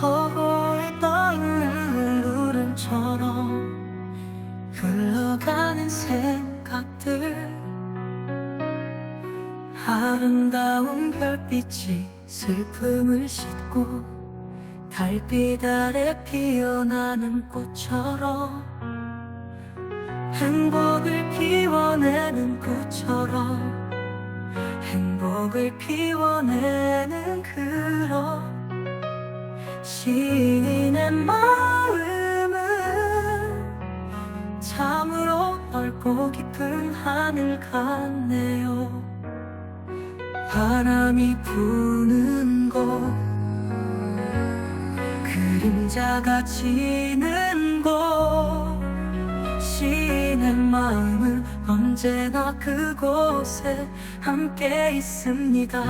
허공에 떠있는 루른처럼 흘러가는 생각들. 아름다운 별빛이 슬픔을 싣고 달빛 아래 피어나는 꽃처럼 행복을 피워내는 꽃처럼 행복을 피워내는 그런 시인의 마음은 참으로 넓고 깊은 하늘 같네요. 바람이 부는 곳 그림자가 지는 곳 시인의 마음은 언제나 그곳에 함께 있습니다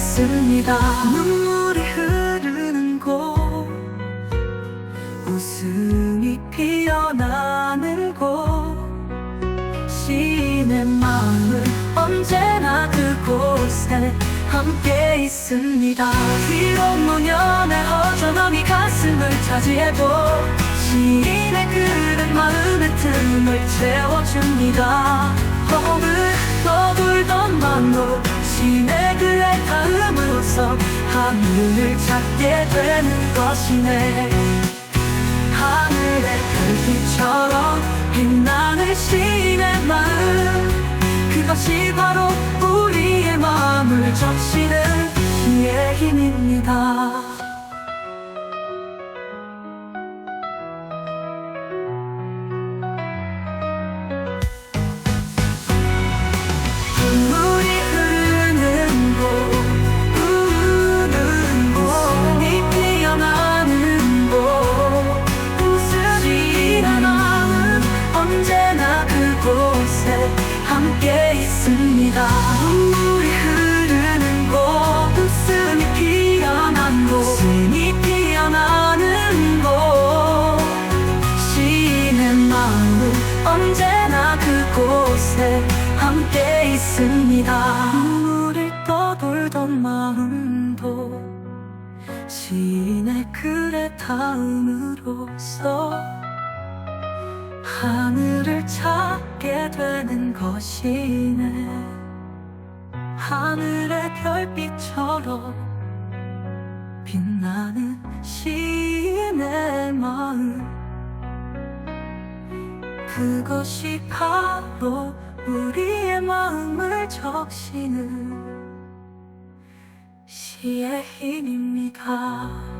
있습니다. 눈물이 흐르는 곳 웃음이 피어나는 곳 시인의 마음은 언제나 그곳에 함께 있습니다. 비록 노년의 허전함이 가슴을 차지해도 시인의 글은 마음의 틈을 채워줍니다 하늘을 찾게 되는 것이네. 하늘의 별빛처럼 빛나는 시인의 마음. 그것이 바로 우리의 마음을 적시는 이의 힘입니다 곳에 함께 있습니다. 눈물이 흐르는 곳 웃음이 피어난 곳 웃음이 피어나는 곳. 시인의 마음은 언제나 그곳에 함께 있습니다. 눈물이 떠돌던 마음도 시인의 글의 닿음으로써 하늘을 찾게 되는 것이네 하늘의 별빛처럼 빛나는 시인의 마음 그것이 바로 우리의 마음을 적시는 시의 힘입니다.